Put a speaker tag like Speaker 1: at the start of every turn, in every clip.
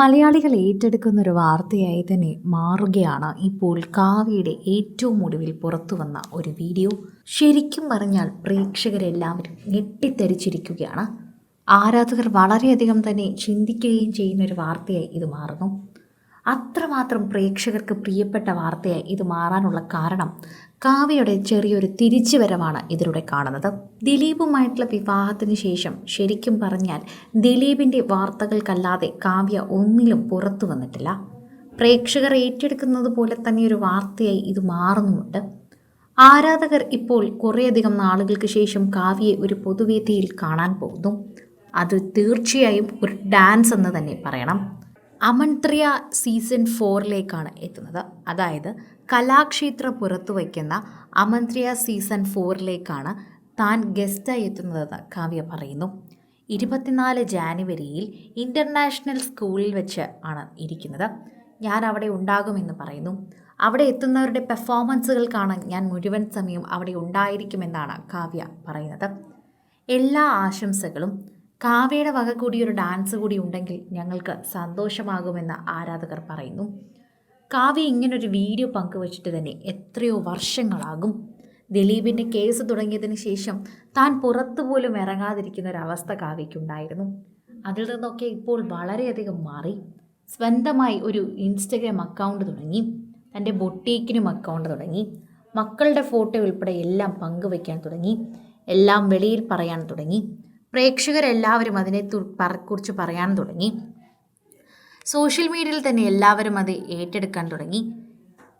Speaker 1: മലയാളികൾ ഏറ്റെടുക്കുന്ന ഒരു വാർത്തയായി തന്നെ മാറുകയാണ്. ഇപ്പോൾ കാവ്യയുടെ ഏറ്റവും ഒടുവിൽ പുറത്തു വന്ന ഒരു വീഡിയോ. ശരിക്കും പറഞ്ഞാൽ പ്രേക്ഷകരെല്ലാവരും ഞെട്ടിത്തരിച്ചിരിക്കുകയാണ് ആരാധകർ വളരെയധികം തന്നെ ചിന്തിക്കുകയും ചെയ്യുന്ന ഒരു വാർത്തയായി ഇത് മാറുന്നു. അത്രമാത്രം പ്രേക്ഷകർക്ക് പ്രിയപ്പെട്ട വാർത്തയായി ഇത് മാറാനുള്ള കാരണം കാവ്യയുടെ ചെറിയൊരു തിരിച്ചുവരവാണ് ഇതിലൂടെ കാണുന്നത്. ദിലീപുമായിട്ടുള്ള വിവാഹത്തിന് ശേഷം ശരിക്കും പറഞ്ഞാൽ ദിലീപിന്റെ വാർത്തകൾക്കല്ലാതെ കാവ്യ ഒന്നിലും പുറത്തു വന്നിട്ടില്ല. പ്രേക്ഷകർ ഏറ്റെടുക്കുന്നത് പോലെ തന്നെ ഒരു വാർത്തയായി ഇത് മാറുന്നുമുണ്ട്. ആരാധകർ ഇപ്പോൾ കുറേയധികം നാളുകൾക്ക് ശേഷം കാവ്യയെ ഒരു പൊതുവേദിയിൽ കാണാൻ പോകുന്നു. അത് തീർച്ചയായും ഒരു ഡാൻസ് എന്ന് തന്നെ പറയണം. അമൻത്രിയ സീസൺ ഫോറിലേക്കാണ് എത്തുന്നത്. അതായത് കലാക്ഷേത്ര പുറത്തു വയ്ക്കുന്ന അമന്ത്രിയ സീസൺ ഫോറിലേക്കാണ് താൻ ഗസ്റ്റായി എത്തുന്നതെന്ന് കാവ്യ പറയുന്നു. ഇരുപത്തിനാല് ജാനുവരിയിൽ ഇന്റർനാഷണൽ സ്കൂളിൽ വെച്ച് ആണ് ഇരിക്കുന്നത്. ഞാൻ അവിടെ ഉണ്ടാകുമെന്ന് പറയുന്നു. അവിടെ എത്തുന്നവരുടെ പെർഫോമൻസുകൾ കാണാൻ ഞാൻ മുഴുവൻ സമയം അവിടെ ഉണ്ടായിരിക്കുമെന്നാണ് കാവ്യ പറയുന്നത്. എല്ലാ ആശംസകളും കാവ്യയുടെ വക കൂടി ഒരു ഡാൻസ് കൂടി ഉണ്ടെങ്കിൽ ഞങ്ങൾക്ക് സന്തോഷമാകുമെന്ന് ആരാധകർ പറയുന്നു. കാവ്യ ഇങ്ങനൊരു വീഡിയോ പങ്കുവച്ചിട്ട് തന്നെ എത്രയോ വർഷങ്ങളാകും. ദിലീപിന്റെ കേസ് തുടങ്ങിയതിന് ശേഷം താൻ പുറത്തുപോലും ഇറങ്ങാതിരിക്കുന്ന ഒരവസ്ഥ കാവ്യയ്ക്കുണ്ടായിരുന്നു. അതിൽ നിന്നൊക്കെ ഇപ്പോൾ വളരെയധികം മാറി. സ്വന്തമായി ഒരു ഇൻസ്റ്റഗ്രാം അക്കൗണ്ട് തുടങ്ങി. തന്റെ ബൊട്ടീക്കിനും അക്കൗണ്ട് തുടങ്ങി. മക്കളുടെ ഫോട്ടോ ഉൾപ്പെടെ എല്ലാം പങ്കുവയ്ക്കാൻ തുടങ്ങി. എല്ലാം വെളിയിൽ പറയാൻ തുടങ്ങി. പ്രേക്ഷകരെല്ലാവരും അതിനെ കുറിച്ച് പറയാൻ തുടങ്ങി. സോഷ്യൽ മീഡിയയിൽ തന്നെ എല്ലാവരും അത് ഏറ്റെടുക്കാൻ തുടങ്ങി.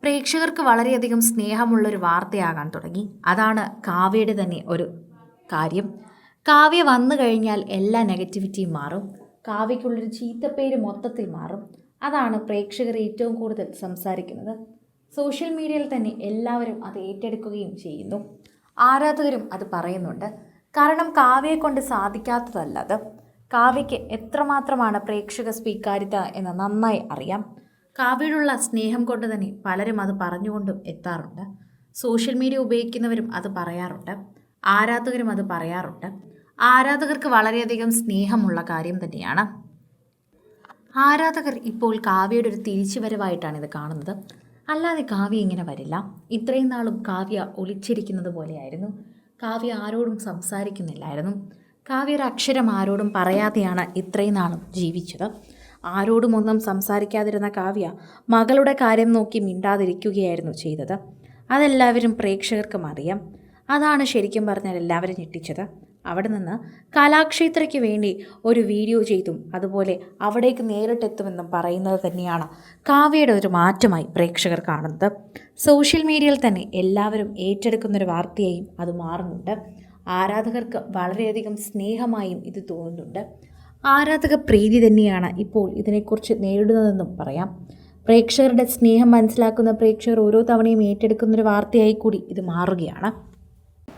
Speaker 1: പ്രേക്ഷകർക്ക് വളരെയധികം സ്നേഹമുള്ളൊരു വാർത്തയാകാൻ തുടങ്ങി. അതാണ് കാവ്യയുടെ തന്നെ ഒരു കാര്യം. കാവ്യ വന്നു കഴിഞ്ഞാൽ എല്ലാ നെഗറ്റിവിറ്റിയും മാറും. കാവ്യയ്ക്കുള്ളൊരു ചീത്തപ്പേര് മൊത്തത്തിൽ മാറും. അതാണ് പ്രേക്ഷകർ ഏറ്റവും കൂടുതൽ സംസാരിക്കുന്നത്. സോഷ്യൽ മീഡിയയിൽ തന്നെ എല്ലാവരും അത് ഏറ്റെടുക്കുകയും ചെയ്യുന്നു. ആരാധകരും അത് പറയുന്നുണ്ട്. കാരണം കാവ്യയെ കൊണ്ട് സാധിക്കാത്തതല്ല അത് കാവ്യയ്ക്ക് എത്രമാത്രമാണ് പ്രേക്ഷക സ്വീകാര്യത എന്ന് നന്നായി അറിയാം. കാവ്യയോടുള്ള സ്നേഹം കൊണ്ട് തന്നെ പലരും അത് പറഞ്ഞുകൊണ്ടും എത്താറുണ്ട്. സോഷ്യൽ മീഡിയ ഉപയോഗിക്കുന്നവരും അത് പറയാറുണ്ട്. ആരാധകരും അത് പറയാറുണ്ട്. ആരാധകർക്ക് വളരെയധികം സ്നേഹമുള്ള കാര്യം തന്നെയാണ്. ആരാധകർ ഇപ്പോൾ കാവ്യയുടെ ഒരു തിരിച്ചുവരവായിട്ടാണ് ഇത് കാണുന്നത്. അല്ലാതെ കാവ്യ ഇങ്ങനെ വരില്ല. ഇത്രയും നാളും കാവ്യ ഒളിച്ചിരിക്കുന്നത് പോലെയായിരുന്നു. കാവ്യ ആരോടും സംസാരിക്കുന്നില്ലായിരുന്നു. കാവ്യ ഒരു അക്ഷരം ആരോടും പറയാതെയാണ് ഇത്രയും നാളും ജീവിച്ചത്. ആരോടും ഒന്നും സംസാരിക്കാതിരുന്ന കാവ്യ മകളുടെ കാര്യം നോക്കി മിണ്ടാതിരിക്കുകയായിരുന്നു ചെയ്തത്. അതെല്ലാവരും പ്രേക്ഷകർക്കും അറിയാം. അതാണ് ശരിക്കും പറഞ്ഞാൽ എല്ലാവരും ഞെട്ടിച്ചത്. അവിടെ നിന്ന് കലാക്ഷേത്രയ്ക്ക് വേണ്ടി ഒരു വീഡിയോ ചെയ്തും അതുപോലെ അവിടേക്ക് നേരിട്ടെത്തുമെന്നും പറയുന്നത് തന്നെയാണ് കാവ്യയുടെ ഒരു മാറ്റമായി പ്രേക്ഷകർ കാണുന്നത്. സോഷ്യൽ മീഡിയയിൽ തന്നെ എല്ലാവരും ഏറ്റെടുക്കുന്നൊരു വാർത്തയായും അത് മാറുന്നുണ്ട്. ആരാധകർക്ക് വളരെയധികം സ്നേഹമായും ഇത് തോന്നുന്നുണ്ട്. ആരാധക പ്രീതി തന്നെയാണ് ഇപ്പോൾ ഇതിനെക്കുറിച്ച് നേരിടുന്നതെന്നും പറയാം. പ്രേക്ഷകരുടെ സ്നേഹം മനസ്സിലാക്കുന്ന പ്രേക്ഷകർ ഓരോ തവണയും ഏറ്റെടുക്കുന്നൊരു വാർത്തയായി കൂടി ഇത് മാറുകയാണ്.